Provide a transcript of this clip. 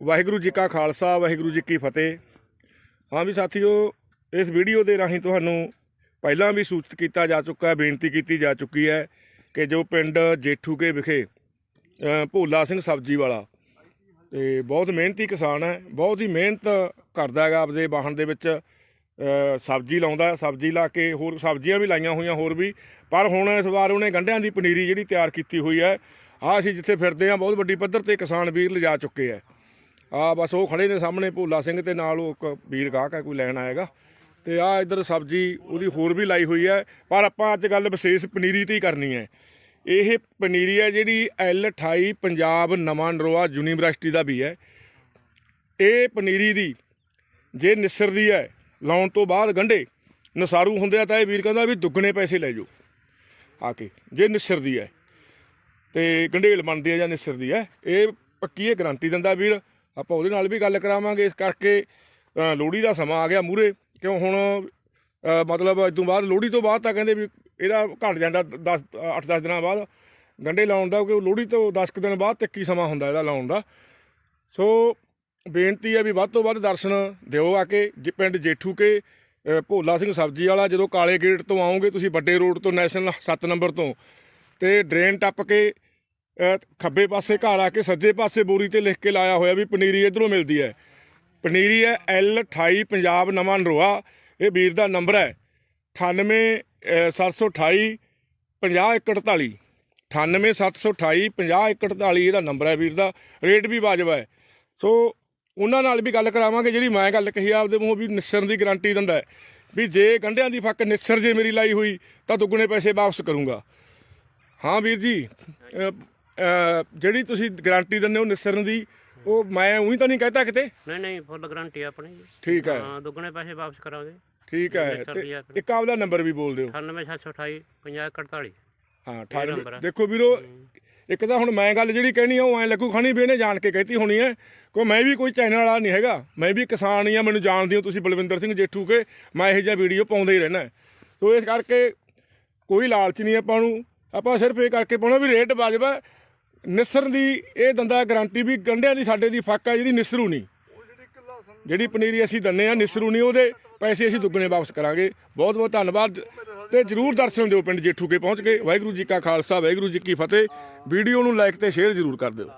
ਵਾਹਿਗੁਰੂ ਜੀ ਕਾ ਖਾਲਸਾ, ਵਾਹਿਗੁਰੂ ਜੀ ਕੀ ਫਤਿਹ। ਹਾਂ ਵੀ ਸਾਥੀਓ, ਇਸ ਵੀਡੀਓ ਦੇ ਰਾਹੀਂ ਤੁਹਾਨੂੰ ਪਹਿਲਾਂ ਵੀ ਸੂਚਿਤ ਕੀਤਾ ਜਾ ਚੁੱਕਾ ਹੈ, ਬੇਨਤੀ ਕੀਤੀ ਜਾ ਚੁੱਕੀ ਹੈ ਕਿ ਜੋ ਪਿੰਡ ਜੇਠੂਕੇ ਵਿਖੇ ਭੋਲਾ ਸਿੰਘ ਸਬਜ਼ੀ ਵਾਲਾ, ਤੇ ਬਹੁਤ ਮਿਹਨਤੀ ਕਿਸਾਨ ਹੈ, ਬਹੁਤ ਹੀ ਮਿਹਨਤ ਕਰਦਾ ਹੈਗਾ ਆਪਦੇ ਵਾਹਣ ਦੇ ਵਿੱਚ ਸਬਜ਼ੀ ਲਾਉਂਦਾ, ਸਬਜ਼ੀ ਲਾ ਕੇ ਹੋਰ ਸਬਜ਼ੀਆਂ ਵੀ ਲਾਈਆਂ ਹੋਈਆਂ ਹੋਰ ਵੀ, ਪਰ ਹੁਣ ਇਸ ਵਾਰ ਉਹਨੇ ਗੰਢਿਆਂ ਦੀ ਪਨੀਰੀ ਜਿਹੜੀ ਤਿਆਰ ਕੀਤੀ ਹੋਈ ਹੈ ਆ ਅਸੀਂ ਜਿੱਥੇ ਫਿਰਦੇ ਆ ਬਹੁਤ ਵੱਡੀ ਪੱਧਰ ਤੇ ਕਿਸਾਨ ਵੀਰ ਲਿਜਾ ਚੁੱਕੇ ਆ ਆ ਬਸ ਉਹ ਖੜੇ ਨੇ ਸਾਹਮਣੇ ਭੋਲਾ ਸਿੰਘ ਤੇ ਨਾਲ ਉਹ ਇੱਕ ਵੀਰ ਗਾਹਕ ਹੈ ਕੋਈ ਲੈਣ ਆਏਗਾ। ਤੇ ਆ ਇੱਧਰ ਸਬਜ਼ੀ ਉਹਦੀ ਹੋਰ ਵੀ ਲਾਈ ਹੋਈ ਹੈ, ਪਰ ਆਪਾਂ ਅੱਜ ਗੱਲ ਵਿਸ਼ੇਸ਼ ਪਨੀਰੀ ਤੇ ਹੀ ਕਰਨੀ ਹੈ। ਇਹ ਪਨੀਰੀ ਹੈ ਜਿਹੜੀ L28 ਪੰਜਾਬ ਨਵਾਂ ਨਰੋਆ ਯੂਨੀਵਰਸਿਟੀ ਦਾ ਵੀ ਹੈ। ਇਹ ਪਨੀਰੀ ਦੀ ਜੇ ਨਿਸਰਦੀ ਹੈ, ਲਾਉਣ ਤੋਂ ਬਾਅਦ ਗੰਢੇ ਨਸਾਰੂ ਹੁੰਦੇ ਆ ਤਾਂ ਇਹ ਵੀਰ ਕਹਿੰਦਾ ਵੀ ਦੁੱਗਣੇ ਪੈਸੇ ਲੈ ਜਾਓ। ਆ ਕੇ, ਜੇ ਨਿਸਰਦੀ ਹੈ, ਤੇ ਗੰਢੇਲ ਬਣਦੀ ਹੈ ਜਾਂ ਨਿਸਰਦੀ ਹੈ, ਇਹ ਪੱਕੀ ਇਹ ਗਰੰਟੀ ਦਿੰਦਾ ਵੀਰ। ਆਪਾਂ ਉਹਦੇ ਨਾਲ ਵੀ ਗੱਲ ਕਰਾਵਾਂਗੇ, ਇਸ ਕਰਕੇ ਲੋਹੜੀ ਦਾ ਸਮਾਂ ਆ ਗਿਆ ਮੂਰੇ ਕਿਉਂ ਹੁਣ ਮਤਲਬ ਇਸ ਬਾਅਦ, ਲੋਹੜੀ ਤੋਂ ਬਾਅਦ ਤਾਂ ਕਹਿੰਦੇ ਵੀ ਇਹਦਾ ਘਟ ਜਾਂਦਾ 10 8-10 ਦਿਨਾਂ ਬਾਅਦ। ਗੰਢੇ ਲਾਉਣ ਦਾ ਕਿਉਂਕਿ ਲੋਹੜੀ ਤੋਂ 10 ਕੁ ਦਿਨ ਬਾਅਦ ਤੱਕ ਹੀ ਸਮਾਂ ਹੁੰਦਾ ਇਹਦਾ ਲਾਉਣ ਦਾ। ਸੋ, ਬੇਨਤੀ ਹੈ ਵੀ ਵੱਧ ਤੋਂ ਵੱਧ ਦਰਸ਼ਨ ਦਿਓ ਆ ਕੇ, ਜੇ ਪਿੰਡ ਜੇਠੂ ਕੇ ਭੋਲਾ ਸਿੰਘ ਸਬਜ਼ੀ ਵਾਲਾ, ਜਦੋਂ ਕਾਲੇ ਗੇਟ ਤੋਂ ਆਓਗੇ, ਤੁਸੀਂ ਵੱਡੇ ਰੋਡ ਤੋਂ ਨੈਸ਼ਨਲ 7 ਨੰਬਰ ਤੋਂ, ਤੇ ਡਰੇਨ ਟੱਪ ਕੇ ਖੱਬੇ ਪਾਸੇ ਘਰ ਆ ਕੇ ਸੱਜੇ ਪਾਸੇ ਬੋਰੀ ਤੇ ਲਿਖ ਕੇ ਲਾਇਆ ਹੋਇਆ ਵੀ ਪਨੀਰੀ ਇਧਰੋਂ ਮਿਲਦੀ ਹੈ। ਪਨੀਰੀ ਹੈ L28 ਪੰਜਾਬ ਨਵਾਂ ਨਰੋਆ। ਇਹ ਵੀਰ ਦਾ ਨੰਬਰ ਹੈ 98 ਅ, 728 5048 98 728 5048 ਇਹਦਾ ਨੰਬਰ ਹੈ ਵੀਰ ਦਾ। ਰੇਟ ਵੀ ਵਾਜਬ ਹੈ। ਸੋ ਉਹਨਾਂ ਨਾਲ ਵੀ ਗੱਲ ਕਰਾਵਾਂਗੇ ਜਿਹੜੀ ਮੈਂ ਗੱਲ ਕਹੀ ਆਪਦੇ ਮੂੰਹ ਵੀ ਨਿਸਰਨ ਦੀ ਗਾਰੰਟੀ ਦਿੰਦਾ ਵੀ ਜੇ ਗੰਢਿਆਂ ਦੀ ਫੱਕ ਨਿਸਰ ਜੇ ਮੇਰੀ ਲਾਈ ਹੋਈ ਤਾਂ ਦੁੱਗਣੇ ਪੈਸੇ ਵਾਪਸ ਕਰੂੰਗਾ। ਹਾਂ ਵੀਰ ਜੀ ਜਿਹੜੀ ਤੁਸੀਂ ਗਾਰੰਟੀ ਦਿੰਦੇ ਹੋ ਨਿਸਰਨ ਦੀ ਉਹ ਮੈਂ ਉਹੀ ਤਾਂ ਨਹੀਂ ਕਹਤਾ ਕਿਤੇ? ਨਹੀਂ ਨਹੀਂ ਫੁੱਲ ਗਾਰੰਟੀ ਆਪਣੀ। ਜੀ। ਠੀਕ ਹੈ। ਹਾਂ ਦੁੱਗਣੇ ਪੈਸੇ ਵਾਪਸ ਕਰਾਂਗੇ ਠੀਕ ਹੈ। ਤੇ ਇੱਕ ਆਪਦਾ ਨੰਬਰ ਵੀ ਬੋਲ ਦਿਓ। 98728 5048 ਹਾਂ ਨੰਬਰ 18 ਆ। ਦੇਖੋ ਵੀਰੋ ਇੱਕ ਤਾਂ ਹੁਣ ਮੈਂ ਗੱਲ ਜਿਹੜੀ ਕਹਿਣੀ ਆ ਉਹ ਐ ਲੱਗੂ ਖਾਣੀ ਵੀ ਇਹਨੇ ਜਾਣ ਕੇ ਕਹਿਤੀ ਹੋਣੀ ਹੈ ਕੋ ਮੈਂ ਵੀ ਕੋਈ ਚੈਨਲ ਵਾਲਾ ਨਹੀਂ ਹੈਗਾ। ਮੈਂ ਵੀ ਕਿਸਾਨ ਹੀ ਆ ਮੈਨੂੰ ਜਾਣਦੇ ਹੋ ਤੁਸੀਂ ਬਲਵਿੰਦਰ ਸਿੰਘ ਜੇਠੂ ਕੇ। ਮੈਂ ਇਹੋ ਜਿਹਾ ਵੀਡੀਓ ਪਾਉਂਦਾ ਹੀ ਰਹਿਣਾ ਸੋ ਇਸ ਕਰਕੇ ਕੋਈ ਲਾਲਚ ਨਹੀਂ ਆਪਾਂ ਨੂੰ। ਆਪਾਂ ਸਿਰਫ ਇਹ ਕਰਕੇ ਪਾਉਣਾ ਵੀ ਰੇਟ ਵਾਜਬਾ ਨਿਸਰਨ ਦੀ ਇਹ ਦੰਦਾ ਗਾਰੰਟੀ ਵੀ ਗੰਢਿਆਂ ਦੀ ਸਾਡੇ ਦੀ ਫੱਕ ਆ, ਜਿਹੜੀ ਨਿਸਰੂ ਨਹੀਂ। ਜਿਹੜੀ ਪਨੀਰੀ ਅਸੀਂ ਦੰਨੇ ਆ, ਨਿਸਰੂ ਨਹੀਂ, ਉਹਦੇ ਪੈਸੇ ਅਸੀਂ ਦੁੱਗਣੇ ਵਾਪਸ ਕਰਾਂਗੇ। ਬਹੁਤ ਬਹੁਤ ਧੰਨਵਾਦ ਤੇ ਜਰੂਰ ਦਰਸ਼ਨ ਦਿਓ ਪਿੰਡ ਜੇਠੂ ਕੇ ਪਹੁੰਚ ਕੇ। ਵਾਹਿਗੁਰੂ ਜੀ ਕਾ ਖਾਲਸਾ, ਵਾਹਿਗੁਰੂ ਜੀ ਕੀ ਫਤਿਹ। ਵੀਡੀਓ ਨੂੰ ਲਾਈਕ ਤੇ ਸ਼ੇਅਰ ਜਰੂਰ ਕਰ ਦਿਓ।